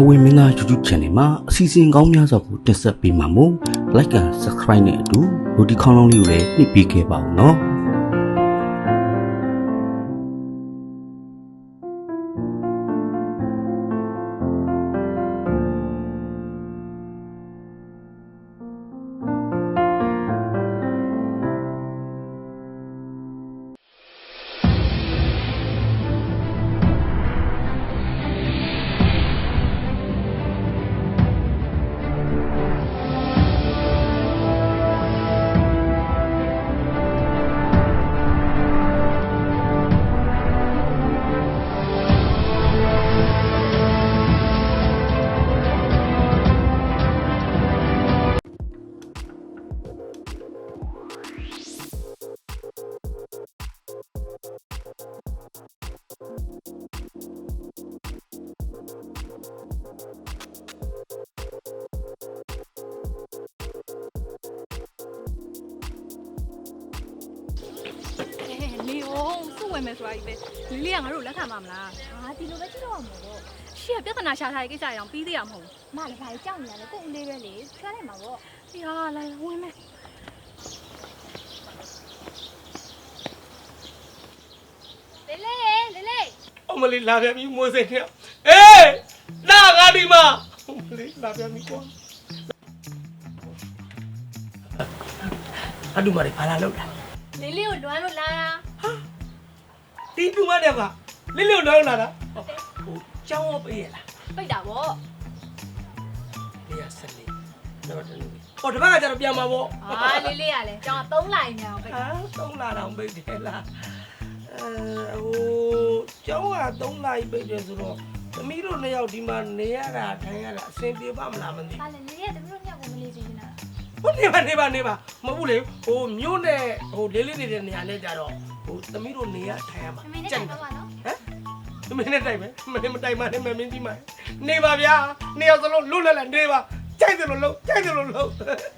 တော်ဝင်မင်းသား YouTube Channel မှာအစီအစဉ်ကောင်းများစွာကိုတင်ဆက်ပေးမှာမို့ Like and Subscribe နဲ့အတူ Notification လုံးလေးကိုလည်းနှိပ်ပေးခဲ့ပါဦးနော်နေ ဝင်မယ်ဆိုတာကြီးပဲလီလီကငါတို့လက်ခံမှာမလားဟာဒီလိုပဲကြည့်တော့မှာပေါ့ရှေ့ကပြဿနာရှာထားတဲ့ကိစ္စအကြောင်းပြီးသေးရမဟုတ်မလည်းဘာကြီးကြောက်နေရလဲကို့ဦးလေးပဲလေချွဲလိုက်မှာပေါ့ဘူးဟာလာဝင်မယ်လေးလေးရေလေးလေးအမလေးလာပြန်ပြီမိုးစိတ်နဲ့အေးလာငါဒီမှာအမလေးလာပြန်ပြီကွာအတူမလေးဘာလာလောက်တာလေးလေးကိုလွမ်းလို့လာတာ တီးတူမတဲ့ကလေးလေးတော့လာတာဟိုကျောင်းဝပေးရလားပိတ်တာပေါ့လေးရဆက်လေးတော့တလူဟောတပတ်ကကျတော့ပြန်มาပေါ့ဟာလေးလေးကလည်းကျောင်းက3လိုက်နေအောင်ပိတ်ဟာသုံးလာတော့ပိတ်တယ်လားအဲဟိုကျောင်းကသုံးလာပိတ်တယ်ဆိုတော့သမီးတို့နှစ်ယောက်ဒီမှာနေရတာထိုင်ရတာအဆင်ပြေပါမလားမသိဘူးဟာလေလေးလေးကတမီးတို့ညောက်ကိုမလေးစီနေတာဟိုနေပါနေပါနေပါမဟုတ်ဘူးလေဟိုမြို့နဲ့ဟိုလေးလေးနေတဲ့နေရာနဲ့ကြတော့ ဟိုသမီးတို့နေရထိုင်ရမှာမမေနဲ့တိုင်ပါပါနော်ဟမ်သမီးနဲ့တိုင်မယ်မင်းမတိုင်မနဲ့မမင်းကြီးမနေပါဗျာနေရောက်စလုံးလွတ်လပ်လပ်နေပါကြိုက်တယ်လို့လို့ကြိုက်တယ်လို့လို့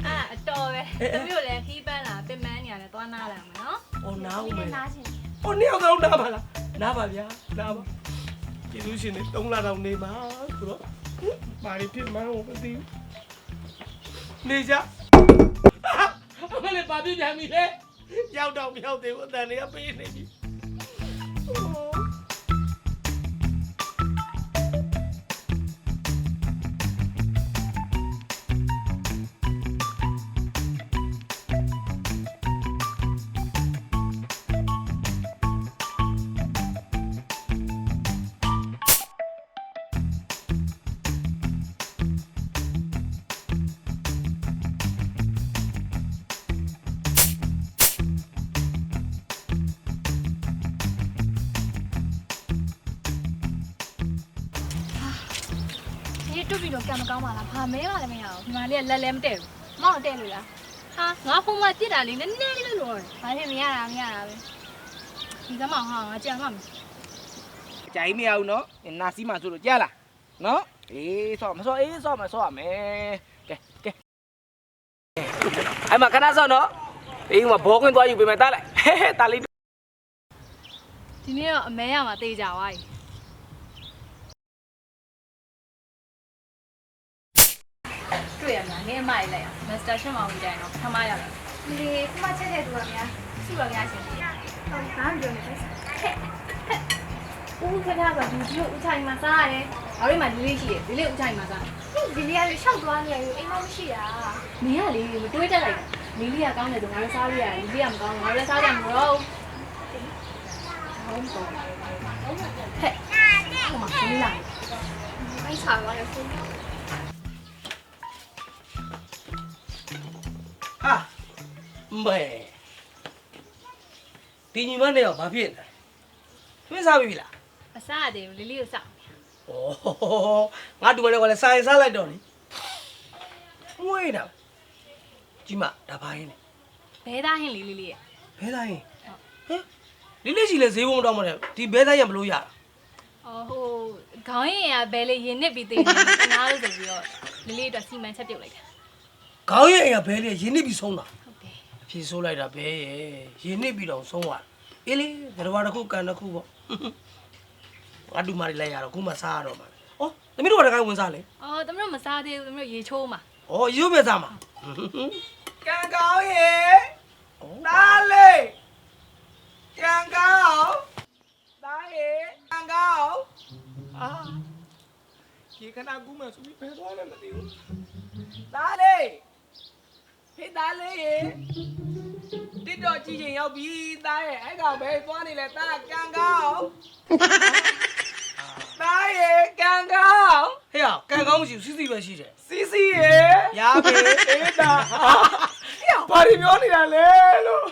အာအတော်ပဲတမီးတို့လည်းခီးပန်းလာပင်မန်းနေရတယ်သွားနာလာမှာနော်ဟိုနားဒီဦးမနေ့ယ်နားချင်ဟိုနေရောက်စလုံးနားပါလားနားပါဗျာနားပါကျေးဇူးရှင်နေ3လတောင်နေပါဆိုတော့ဘာတွေဖြစ်မှန်းမသိဘူးနေကြအမလေးပါပြပြန်ပြီလေ ရောက်တော့မရောက်သေးဘူးအတန်တွေကပေးနေပြီ တွတ်ပြီးတော့ကံမကောင်းပါလားဘာမဲပါလဲမရအောင်ဒီမှာလေးကလက်လည်းမတည့်ဘူးမောင်တဲ့လို့လားဟာငါဖုန်းမပြစ်တာလေးနည်းနည်းလေးလို့ဘာဖြစ်မရတာမရတာပဲဒီကမှဟာငါကြံမှမယ်ကြိုင်မရဘူးနော်နာစီမှာဆိုလို့ကြားလားနော်အေးဆော့မဆော့အေးဆော့မဆော့မယ်ကဲကဲအဲ့မှာခဏဆော့နော်အေးမှာဘောကွင်းသွားယူပေးမယ်တားလိုက်ဟဲဟဲတားလေးဒီနေ့တော့အမဲရမှာတေးကြသွားပြီ တွေ့ရမှာနင်းအမလေးလိုက်အောင်မစ္စတာရှင်းမောင်ကြီးတိုင်တော့ခမရလာဒီလေးခုမှချက်တဲ့သူကများစုတော့ရရှင်ဟုတ်ဘာမှပြောနေပဲဦးခဏကဒီဒီကိုဦးချိုင်မှာစားရတယ်။အော်ဒီမှာလေးလေးရှိတယ်။လေးလေးဥချိုင်မှာစားဒီလေးကရှောက်သွားနေရအိမ်မရှိတာ။မင်းကလေမတွေးတတ်လိုက်တာ။လေးလေးကကောင်းတယ်ဆိုငါလည်းစားလို့ရတယ်။လေးလေးကမကောင်းဘူးငါလည်းစားကြမှာတော့။ဟုတ်တော့။ဟဲ့။ဟိုမှာလေးလာအိမ်ချာသွားတယ်ဖုန်း ဟာမဲဒီညီမနဲ့ရောဘာဖြစ်လဲသွေးစားပြီလား။အစားရတယ်လေးလေးကိုစားဩငါတူမနဲ့ကလည်းစားရင်စားလိုက်တော့လေငွေးတာကြီးမဒါဘာရင်လဲ။ဘဲသားဟင်းလေးလေးလေးရဲ့ဘဲသားရင်ဟမ်လေးလေးစီလဲဈေးဘုံတော့မလဲဒီဘဲသားရင်ဘလို့ရတာ။အော်ဟိုခေါင်းရင်ကဘဲလေးရင်နစ်ပြီးတေးတယ်။နားလို့ဆိုပြီးတော့လေးလေးအတွက်စီမံချက်ပြုတ်လိုက်တာ ခေါင်းရဲ့အိမ်ကဘဲလေးရင်းနှိပ်ပြီးဆုံးတာ။ဟုတ်တယ်အဖြေဆိုးလိုက်တာဘဲရဲ့ရင်းနှိပ်ပြီးတော့ဆုံးသွားအေးလေဘယ်တော့တစ်ခုကန်တစ်ခုပေါ့ငါတူမလေးလိုက်ရတော့ခုမှစားရတော့မှာဩသမီးတို့ကတခါဝင်စားလေအော်သမီးတို့မစားသေးဘူးသမီးတို့ရေချိုးမှာဩရုပ်ပဲစားမှာကံကောင်းရေဒါလေးကံကောင်းဒါရေကံကောင်းအာဒီခဏကူးမှဆိုပြီးဖယ်သွားလည်းမသိဘူးဒါလေး ဟေးဒါလေးရေတစ်တော့ကြည့်ချင်ရောက်ပြီသားရဲ့အဲ့ကောင်ပဲသွားနေလဲသားကံကောင်းသားရေကံကောင်းဟေးကံကောင်းမရှိဘူးစီစီပဲရှိတယ်စီစီရေရပြီအေးတာဘာတွေပြောနေတာလဲလို့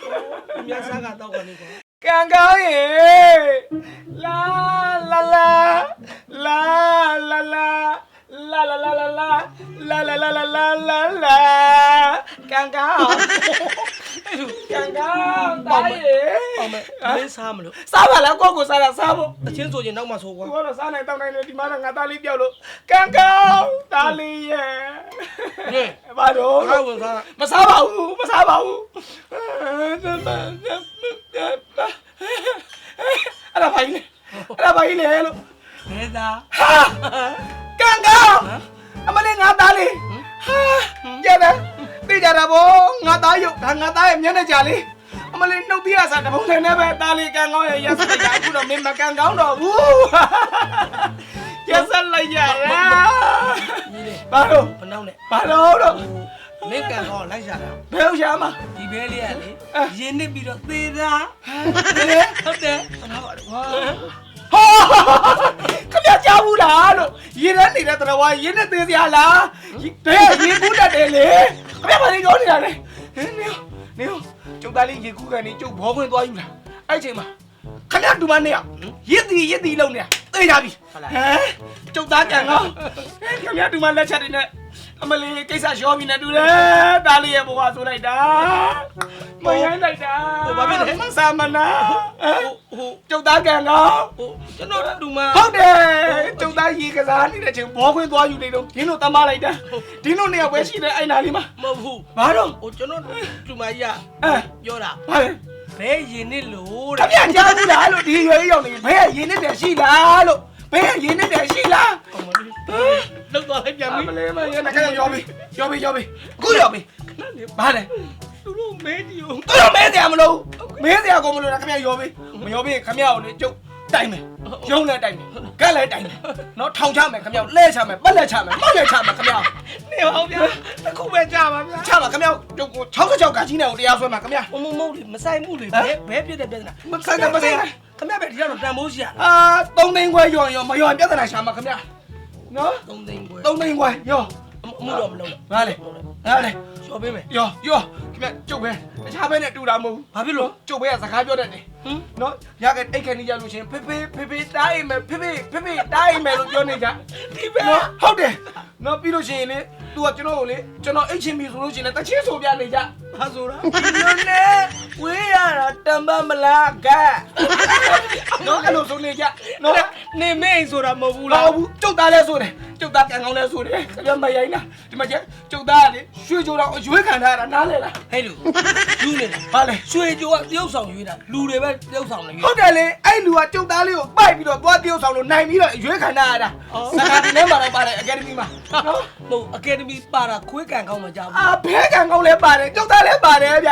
မြတ်စားကတော့ကနေကွာကံကောင်းရေလာလာလာလာလာလာလာလာလာလာလာလာလာလာလာ လာလာလာကံကောင်းကံကောင်းတာရေအောင်မယ်မင်းစားမလို့စားပါလားကိုကိုစားတာစားဖို့အချင်းဆိုရင်တော့မှဆိုကွာကိုကတော့စားနိုင်တောင်းနိုင်တယ်ဒီမှာငါသားလေးပြောက်လို့ကံကောင်းတာလေးရဲ့ဟဲ့ဘာတော့ငါဝင်စားမစားပါဘူးမစားပါဘူးအဲ့ဒါဘာကြီးလဲအဲ့ဒါဘာကြီးလဲလို့ဘယ်သားဟာကံကောင်းအမလေးငါသားလေးဟာကြည့်တယ် သိကြတာဗောငါသားရုပ်ဒါငါသားရဲ့မျက်နှာကြာလေးအမလေးနှုတ်ပြရစားတပုံနဲ့နဲ့ပဲသားလေးကံကောင်းရဲ့ရက်စလိုက်တာအခုတော့မင်းမကံကောင်းတော့ဘူးရက်စလိုက်ရလားဘာလို့ဘနောက်နဲ့ဘာလို့တော့မင်းကန်ကောလိုက်ရှာတာဘယ်လိုရှာမှာဒီဘဲလေးကလေရင်းနစ်ပြီးတော့သေတာလေဟုတ်တယ်ဟာခမကြောက်ဘူးလားလို့ရေရမ်းနေတဲ့တရဝါရင်းနဲ့သေးစရာလားဘယ်ရေကူးတတ်တယ်လေ ခမဘာလို့ပြောနေတာလဲဟင်းနေနေကျုပ်သားလေးရေကူးကနေကျုပ်ဘောခွင်းသွားယူလာအဲ့ချိန်မှာခမတူမနေရရစ်တီရစ်တီလုံးနေတာသိကြပြီဟမ်ကျုပ်သားကန်ကောခမတူမလက်ချက်တွေနဲ့ အမလေးကိစ္စရှောပြီးနေတူတယ်တားလေးရဲ့ဘဝဆိုလိုက်တာမယမ်းလိုက်တာမဆာမနာဟိုကျုပ်သားကန်ကောဟိုကျွန်တော်တူမဟုတ်တယ်ကျုပ်သားရေကစားနေတဲ့ချိန်ဘောခွင်းသွားယူနေတော့ဒင်းတို့တမလိုက်တာဒင်းတို့နေရာပဲရှိတယ်အဲ့နာလေးမှာမဟုတ်ဘူးဘာတော့ဟိုကျွန်တော်တူမကြီးကအဲပြောတာဘာလဲ ဘဲရင်းနစ်လို့ခတဲ့မရကြားဘူးလားလို့ဒီရွယ်ရောက်နေဘယ်ရင်းနေတယ်ရှိလားလို့ဘယ်ရင်းနေတယ်ရှိလားလောက် သွားလိုက်ပြန်အပြီမလေးမရနေခက်ရောပြီရောပြီရောပြီအခုရောပြီဘာလဲသူတို့မဲဒီကိုသူတို့မဲတယ်မလို့မဲတယ်ကိုမလို့ခမရရောပြီမရောပြီခမရကိုလေကျုပ်တိုင်မယ်ရုံးလည်းတိုင်မယ်ကက်လည်းတိုင်မယ်နော်ထောင်ချမယ်ခမရလဲချမယ်ပတ်လက်ချမယ်မောက်ရချမယ်ခမရနေပါဗျာတစ်ခုပဲကြာပါဗျာချပါခမရကျုပ်ကို66ကကြီးနေကိုတရားဆွဲမှာခမရမမမဟုတ်လေမဆိုင်မှုလေဘဲဘဲပြစ်တဲ့ပြဿနာမဆိုင်တယ်မဆိုင်တယ်ခမရပဲဒီကတော့တန်ဖိုးရှိရတာအာ3သိန်းခွဲရော်ရော်မရော်ပြဿနာရှာမှာခမရ နော်3သိန်းခွဲ3သိန်းခွဲရော်အမှုတော့မလုပ်နဲ့ဟာလေဟာလေချော်ပေးမယ်ရော်ရော်ခမရကျုပ်ပဲတခြားဘဲနဲ့တူတာမဟုတ်ဘာဖြစ်လို့ကျုပ်ပဲကစကားပြောတတ်တယ်ဟမ်နော်ရကအိတ်ခဏကြလို့ရှင်ဖေဖေဖေဖေတားအိမ်မယ်ဖေဖေဖေဖေတားအိမ်မယ်လို့ပြောနေကြဒီပဲနော်ဟုတ်တယ်နော်ပြီးလို့ရှိရင်လေ तू ကကျွန်တော်ကိုလေကျွန်တော်အိတ်ချင်းပြီဆိုလို့ရှိရင်လည်းတချင်းဆိုပြနေကြဘာဆိုတာဒီလိုနဲ့ဝေးရတာတမ္ပမလားကဲနော်အဲ့လိုဆိုနေကြနော်နေမင်းဆိုတာမဟုတ်ဘူးလာလားဘူးကျုပ်သားလဲဆိုတယ် ကျုပ်သားကံကောင်းလဲဆိုတယ်ခင်ဗျမရိုင်းလားဒီမှာကျကျုပ်သားကလေရွှေကြိုတော့အရွေးခံထားရတာနားလဲလားဟဲ့လူယူနေတာဘာလဲရွှေကြိုကတယောက်ဆောင်ရွေးတာလူတွေပဲတယောက်ဆောင်နေရွေးဟုတ်တယ်လေအဲ့လူကကျုပ်သားလေးကိုပိုက်ပြီးတော့သွားတရုပ်ဆောင်လို့နိုင်ပြီးတော့ရွေးခံထားရတာစကားဒီထဲမှာတော့ပါတယ်အကယ်ဒမီမှာနော်မဟုတ်အကယ်ဒမီပါတာခွေးကန်ကောင်းမှကြားဘူးအာဘဲကံကောင်းလဲပါတယ်ကျုပ်သားလဲပါတယ်ဗျ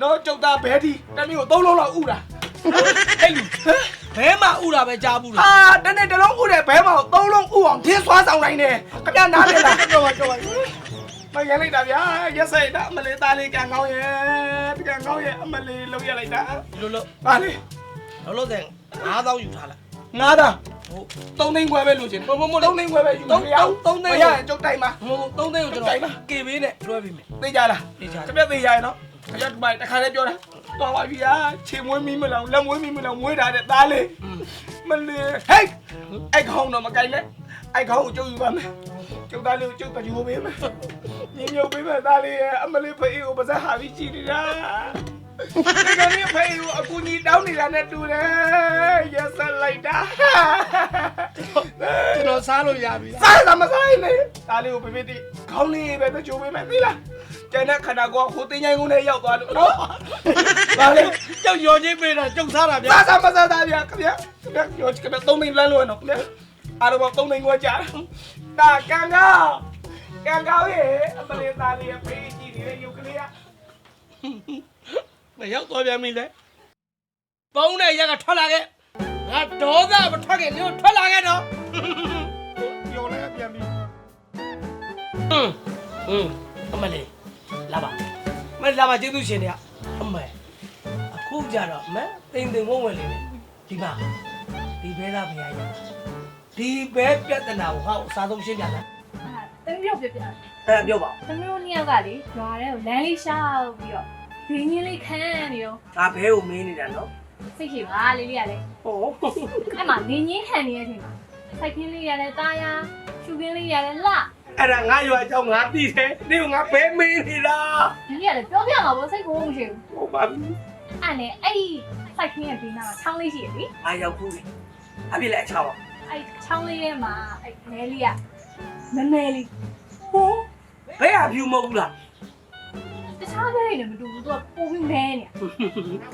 နော်ကျုပ်သားဘဲဒီတနည်းကိုသုံးလုံးလောက်ဥတာဟဲ့လူ ဘဲမှာဥတာပဲကြားဘူးလားအာတနေ့တစ်လုံးဥတယ်ဘဲမှာသုံးလုံးဥအောင်ပြင်းစွာဆောင်နိုင်တယ်ခင်ဗျနားလေလားတော့တော့တော့မရလိုက်တာဗျာရက်စိတ်တာအမလေးသားလေးကံကောင်းရဲ့ဒီကံကောင်းရဲ့အမလေးလုံးရလိုက်တာဒီလိုလို့ပါလေလောလောဆယ်9000ယူထားလိုက်ငါးတာဟုတ်သုံးသိန်းခွဲပဲလို့ချင်တယ်မမသုံးသိန်းခွဲပဲယူမရကျုပ်တိုင်ပါမဟုတ်3သိန်းကိုကျွန်တော်ကေဘေးနဲ့လွှဲပေးမယ်သိကြလားသိကြတယ်ခင်ဗျသိကြရနော် ခင်ဗျဒီမှာတခါလေးပြောတာတော်ပါပြီဟာခြေမွေးမီးမလောင်လက်မွေးမီးမလောင်မွေးတာတဲ့သားလေးမလေးဟိတ်အဲ့ခေါင်းတော့မကြိုက်နဲ့အဲ့ခေါင်းကိုကျုပ်ယူပါမယ်ကျုပ်သားလေးကိုကျုပ်တကြိုးပေးမယ်ညင်ညုပ်ပေးမယ်သားလေးရဲ့အမလေးဖေးကိုပါစဟာပြီးကြည့်နေတာဒီကနေ့ဖေးကိုအကူကြီးတောင်းနေတာနဲ့တူတယ်ရက်ဆက်လိုက်တာကျွန်တော်စားလို့ရပြီလားစားစားမစားရင်လေဒါလေးကိုပြပြတိခေါင်းလေးပဲတချိုးပေးမယ်သိလား ကျန်တဲ့ခန္ဓာကိုယ်ဟိုတင်းချိုင်းကုန်းထဲရောက်သွားလို့နော်ဒါလေးကြောက်ရော်ချင်းပေးတာကြောက်စားတာဗျာစားစားမစားသားဗျာခင်ဗျာခင်ဗျာရောခင်ဗျာသုံးမိလမ်းလို့ရနော်ခင်ဗျာအားလုံးပေါင်း3သိန်းခွဲကြာတာကန်ကောင်းကန်ကောင်းရဲ့အမလေးသားလေးရဲ့ဖေးကြီးနေတဲ့ရုပ်ကလေးကမရောက်သွားပြန်ပြီလေပုံးတဲ့ရက်ကထွက်လာခဲ့ငါဒေါသမထွက်ခင် ನೀವು ထွက်လာခဲ့တော့ပြောလိုက်ပြန်ပြီဟွန်းဟွန်းအမလေး လာပါမလာပါကျေးဇူးရှင်တွေကအမေအခုကြတော့မတိမ်တိမ်ဝုံဝင်လေးဒီမှာဒီဘဲသားဘုရားရဒီဘဲပြဿနာကိုဟောအစားဆုံးရှင်းပြလားတမီးတို့ပြပြအဲ့ပြောပါတမီးတို့နှစ်ယောက်ကလေရွာထဲကိုလမ်းလေးရှောက်ပြီးတော့ဒင်းကြီးလေးခန်းနေတော့ငါဘဲကိုမင်းနေတာနော်စိတ်ရှိပါလေးလေးကလည်းဟောအဲ့မှာဒင်းကြီးခံနေတဲ့အချိန်မှာစိုက်ခင်းလေးရလဲတာယာရှူခင်းလေးရလဲလှ အဲ့ဒါငါရွာအကြောင်းငါသိတယ်ဒီကငါဘဲမင်းနေတာဒီကြီးကလည်းပြောပြမှာပေါ့စိတ်ကိုမရှိဘူးဟုတ်ပါပြီအဲ့နဲ့အဲ့ဒီစိုက်ခင်းရဲ့ဘေးနားမှာချောင်းလေးရှိရလေငါရောက်ဘူးအပြစ်လည်းအချောင်းအဲ့ချောင်းလေးထဲမှာအဲ့မဲလေးကမမဲလေးဟိုဘဲအဖြူမဟုတ်ဘူးလားတခြားဘဲတွေနဲ့မတူဘူးသူကပိုပြီးမဲနေ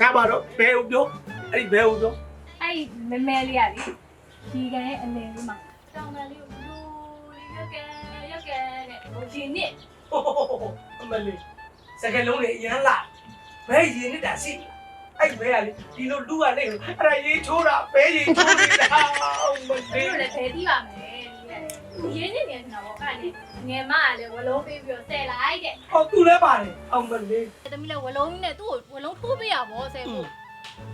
ကပါတော့ဘဲကိုပြောအဲ့ဒီဘဲကိုပြောအဲ့မမဲလေးကလေဒီကန်ရဲ့အလယ်လေးမှာတောင်တန်လေးကိုလူလေးရက်ကဲ ရက်ကဲတဲ့ဟိုရှင်နစ်ဟိုအမလေးစကလုံးလေးအရန်လာဘဲရင်နေတာရှိအဲ့ဘဲကလေဒီလိုလူကလေအဲ့ဒါရေးချိုးတာဘဲရေးချိုးနေတာမဘယ်လေးလိုလဲဖယ်ပြီးပါမယ်ရင်းနေနေနေတာပေါ့အဲ့ဒါငယ်မကလည်းဝလုံးပေးပြီးတော့ဆယ်လိုက်တဲ့ဟောသူလည်းပါတယ်အောင်မလေးတမီးလည်းဝလုံးနဲ့သူ့ကိုဝလုံးထိုးပေးရပေါ့ဆယ်ဖို့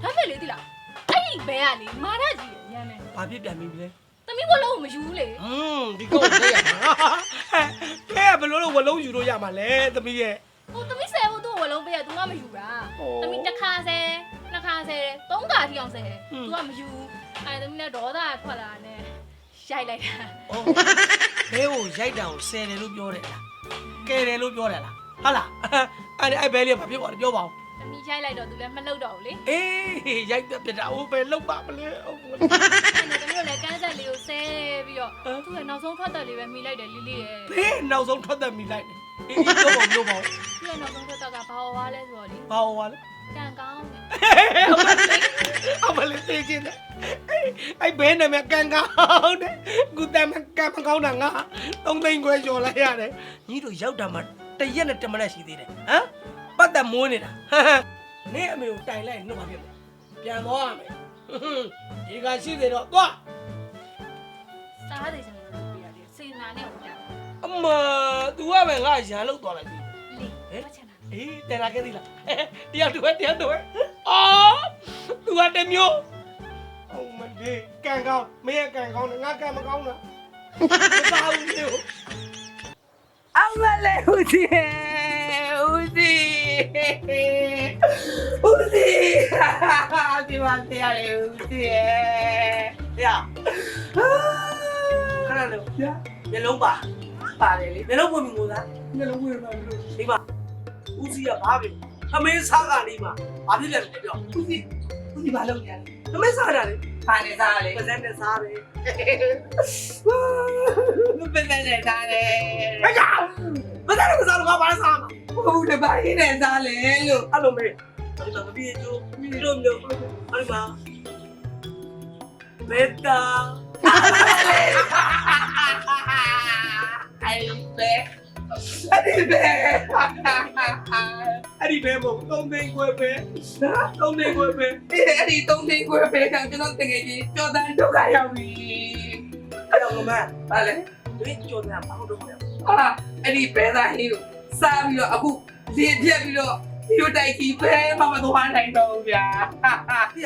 ဒါမဲ့လေတိလားအဲ့ဒီဘဲကလေမာရကြီးရမ်းမယ်ဘာဖြစ်ပြန်ပြီလဲ တမီးဝလုံးကိုမယူဘူးလေอืมဒီကောက်လေးရမှာဘဲကဘယ်လိုလုပ်ဝလုံးယူလို့ရမှာလဲသမီးရဲ့ဟိုတမီးဆယ်ဖို့သူ့ကိုဝလုံးပေးရသူကမယူတာတမီးတစ်ခါဆယ်နှစ်ခါဆယ်သုံးခါထိအောင်ဆယ်သူကမယူအဲ့တမီးလည်းဒေါသထွက်လာနဲ့ရိုက်လိုက်တာ။အော်ဘဲကိုရိုက်တာကိုဆယ်တယ်လို့ပြောတယ်လား။ကဲတယ်လို့ပြောတယ်လား။ဟုတ်လား။အဲ့ဒီအဲ့ဘဲလေးကဘာဖြစ်သွားလဲပြောပါဦးတ မီးရိုက်လိုက်တော့သူလည်းမလှုပ်တော့ဘူးလေ။အေးရိုက်တဲ့ပြတာဟိုဘဲလောက်ပါမလဲ။ဟုတ်ကဲ့အဲ့တော့တမီးတို့လည်းကန်းဆက်လေးကိုဆဲပြီးတော့သူကနောက်ဆုံးထွက်တယ်လေးပဲမိလိုက်တယ်လီလီရဲ့။ဘဲနောက်ဆုံးထွက်သက်မိလိုက်တယ်။အေးအေးပြောပါဦးပြောပါဦးသူကနောက်ဆုံးထွက်တော့ကဘာဝါလဲဆိုတော့လေ။ဘာဟောလဲကန်ကောင်းတယ်။အမလေးသိချင်းတယ်။အဲ့ဘဲနာမည်ကန်ကောင်းတယ်။ကုတမကန်မကောင်းတာငါသုံးသိန်းခွဲကျော်လိုက်ရတယ်။ညီတို့ရောက်တာမှတရက်နဲ့တမလက်ရှိသေးတယ်။ဟမ်။ ပတ်သက်မိုးနေတာ။ဟမ်။နေအမေကိုတိုင်လိုက်နှုတ်ပါဖြစ်မယ်။ပြန်သွားရမယ်။ဟွန်းဒီကရှိသေးတော့သွားစားတယ်စံလို့ပြရတယ်စေနာနဲ့ဟိုတာအမ तू ကပဲငါရန်လောက်သွားလိုက်ပြီလေမချင်တာအေးတယ်လာခဲ့သေးလားတရားတူပဲတရားတူပဲအော် तू ကတမျိုးအောင်မလေးကန်ကောင်းမင်းကကန်ကောင်းတယ်ငါကန်မကောင်းတာမစားဘူးမျိုးအမလေးဦးစီဦးစီ ဦးစီဒီမှာတရားလေဦးစီရခဏလေးဗျာမျက်လုံးပါပါတယ်လေမျက်လုံးပွင့်ပြီမို့လားမျက်လုံးပွင့်ပါလို့ဒီမှာဦးစီးကဘာပြီအမင်းစားကလေးမှာဘာဖြစ်လဲပြောဦးစီးဦးစီဘာလုပ်ကြလဲအမင်းစားတာလေဘာနေစားလဲပစံနဲ့စားတယ်မပန်းနေစားလေဟဲ့ကပစံနဲ့စားလို့ငါဘာစားမှာ ဘူးတပါးနေစားလေလို့အဲ့လိုမေးဒီမှာမပြေကျိုးဒီလိုမျိုးအဲ့ဒီမှာမေတ္တာအဲ့ဒီပဲအဲ့ဒီပဲအဲ့ဒီဘဲမို့သုံးသိန်းခွဲပဲသုံးသိန်းခွဲပဲအဲ့ဒီသုံးသိန်းခွဲပဲကကျွန်တော်တကယ်ကြီးကြော်တန်းဒုက္ခရောက်ပြီအဲ့တော့မမဘာလဲဒီကြော်နေတာဘာလို့တော့လဲဟာအဲ့ဒီဘဲသားဟင်းကို စားပြီးတော့အခုလေပြက်ပြီးတော့ဒီလိုတိုက်ကြီးပဲမမသွားနိုင်တော့ဘူးဗျာပြ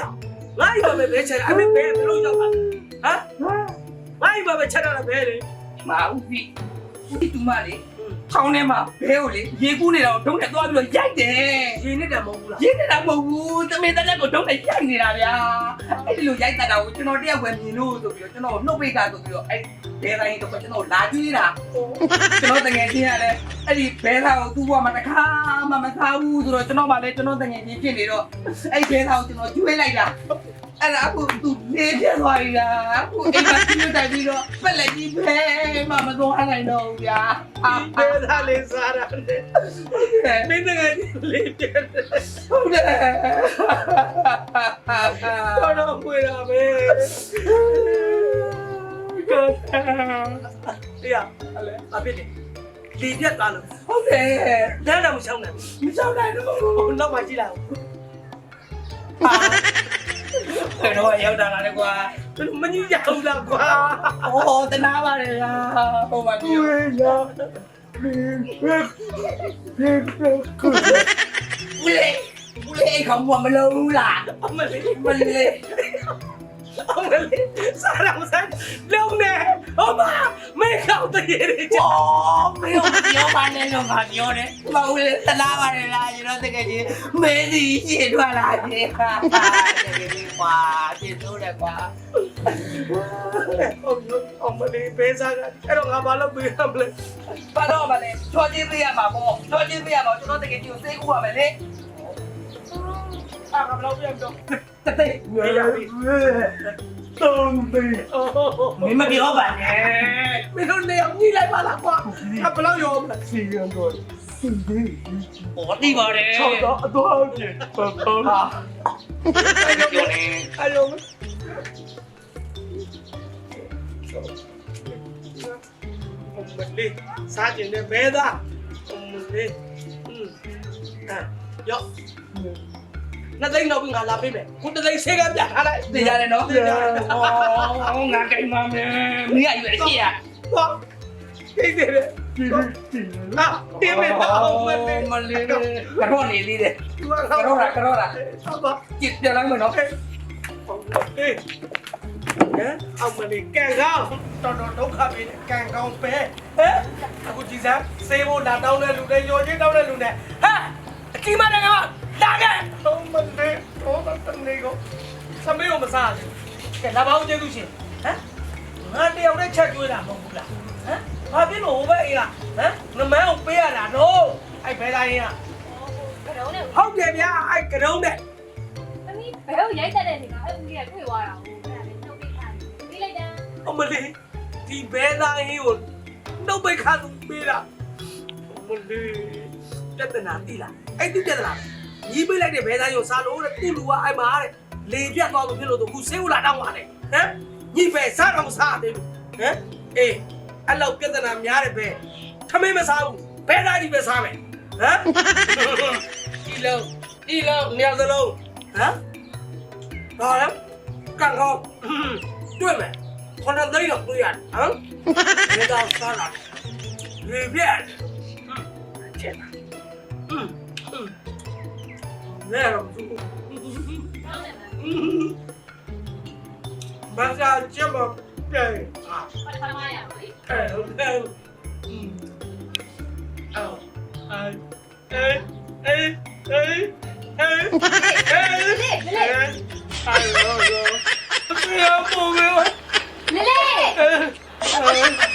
ငါ့အိမ်မှာပဲဘဲချက်အမေဘဲဘယ်လိုရောက်ပါလဲဟမ်ငါ့အိမ်မှာပဲချက်တာဘဲလေမဦးစီဦးစီတူမလေးထောင်းထဲမှာဘဲကိုလေရေကူးနေတာကိုဒုံးနဲ့သွားပြီးတော့ရိုက်တယ်ရင်းနေတာမဟုတ်ဘူးလားရင်းနေတာမဟုတ်ဘူးတမင်တလက်ကိုဒုံးနဲ့ရိုက်နေတာဗျာအဲ့ဒီလိုရိုက်တတ်တာကိုကျွန်တော်တယောက်ပဲမြင်လို့ဆိုပြီးတော့ကျွန်တော်နှုတ်ပိတ်တာဆိုပြီးတော့အဲ့ ဘဲတိုင်းတော့ကျွန်တော်လာကြွေးတာကျွန်တော်တကယ်ချင်းရတယ်အဲ့ဒီဘဲသားကိုသူ့ဘဝမှာတစ်ခါမှမစားဘူးဆိုတော့ကျွန်တော်မှလည်းကျွန်တော်တကယ်ချင်းဖြစ်နေတော့အဲ့ဘဲသားကိုကျွန်တော်ကျွေးလိုက်တာအဲ့ဒါအခုသူလေးပြသွားပြီလားအခုအိမ်မှာကျွေးတိုက်ပြီးတော့ပက်လက်ကြီးပဲမှမသွားနိုင်တော့ဘူးဗျာအာဘဲသားလေးစားတာလေမင်းတကယ်လေးပြတယ်ဟုတ်တယ်တော့တော့ပွေတာပဲ ကတရားအဲ့လေအဖြစ်တယ်ဒီပြက်သွားလို့ဟုတ်တယ်တန်းတော့မချောင်းနိုင်မချောင်းနိုင်တော့နောက်မှကြည့်လိုက်ဘယ်တော့ရောက်တာလဲကွာမကြီးရအောင်လားကွာအော်တနာပါတယ်လားဟိုမှာကြည့်ဝေးလာမင်းဘယ်ဘယ်ကိုဦးလေးဦးလေးခေါင်းမမလုံးဘူးလားအမလေးမလေး အမလေးစားရမစားလုံးနေဟောမမေကောက်တရေတွေချအော်မင်းတို့ပြောပါနဲ့တော့ငါပြောတယ်မဦးလေးတနာပါတယ်လားကျွန်တော်တကယ်ကြီးမဲစီရှင်းထွက်လာတယ်ဟာတကယ်ကြီးကွာပြည့်စိုးတယ်ကွာဟုတ်ရောအမလေးဘဲစားကအဲ့တော့ငါဘာလုပ်ပေးရမလဲဘာတော့မလဲချောချင်းပေးရမှာပေါ့ချောချင်းပေးရမှာကျွန်တော်တကယ်ကြီးကိုစိတ်ကူရမယ်လေ အာငါဘယ်လောက်ပြန်တော့ တသိ ငါရပြီတုံးပြီအော် မင်းမပြောပါနဲ့ မင်းတို့နေအောင်ညှိလိုက်ပါလားကွာအဘယ်လောက်ရောမလဲစီရန်တော့ ဟောတိပါတယ် ချောက်တော့အတော့ကျင်ပပ ဟာ ပြောနေ အယောအမလေးစားကျင်တဲ့ဘဲသားအမလေးอืมอ่ะရော့ နှစ်သိန်းတော့ငါလာပေးမယ်ခုတစ်သိန်းဆေးကပြထားလိုက်သိရတယ်နော်သိရတယ်ဟောငါကိမ်းပါမယ်မင်းကရွယ်ရှိရဟောသိတယ်လေဟာတင်းမပါအောင်မလေးမလေးကတော့နေသေးတယ်ကတော့ကတော့တာကတော့တာဟုတ်ပါကြည့်ပြလိုက်မယ်နော်ဟေးဟဲ့အောင်မလေးကန်ကောင်းတော်တော်ဒုက္ခပေးတယ်ကန်ကောင်းပဲဟဲ့အခုကြည်စမ်းစေးဖို့လာတောင်းတဲ့လူတွေရောချင်းတောင်းတဲ့လူတွေဟာအကြီးမတဲ့ကောင် လာခဲ့အောင်မလေးတော့တနေကိုသမီးကိုမစားဘူးကဲလာပါဦးကျေးဇူးရှင်ဟမ်ငါတယောက်နဲ့ချက်ကျွေးတာမဟုတ်ဘူးလားဟမ်ဘာဖြစ်လို့ဟိုဘက်အေးကဟမ်ငမန်းကိုပေးရတာတော့အဲ့ဘဲတိုင်းကကတော့နဲ့ဟုတ်တယ်ဗျာအဲ့ကရုံးနဲ့သမီးဘယ်ကိုရိုက်တက်တဲ့နေကအဲ့ဦးလေးကတွေ့သွားတာဟုတ်အဲ့ဒါလည်းနှုတ်ပိတ်ထားတယ်ပြီးလိုက်တာအမလေးဒီဘဲသားဟင်းကိုနှုတ်ပိတ်ခါသူပေးတာအမလေးပြဿနာတိလားအဲ့ဒီပြဿနာ ညီးပေးလိုက်တဲ့ဘဲသားဟင်းကိုစားလို့တဲ့သူ့လူကအဲ့မှာတဲ့လေပြတ်သွားလို့ဖြစ်လို့သူခုဆေးဦးလာတော့သွားတယ်ဟမ်ညီးပဲစားတော့မစားသေးဘူးဟမ်အေးအဲ့လောက်ပြဿနာများတယ်ပဲထမင်းမစားဘူးဘဲသားကြီးပဲစားမယ်ဟမ်ဒီလုံးဒီလုံးညစလုံးဟမ်ဘာလဲကန်ကောတွေ့မယ်ခဏသိတော့တွေ့ရတယ်ဟမ်ဒီတော့စားလာရေပြက်ချက်ဟမ်ဟမ် zero. Mas a chama tem. Pode falar mais, Ei, ei, ei, ei, ei, ei, ei, ei, ei, ei, ei, ei,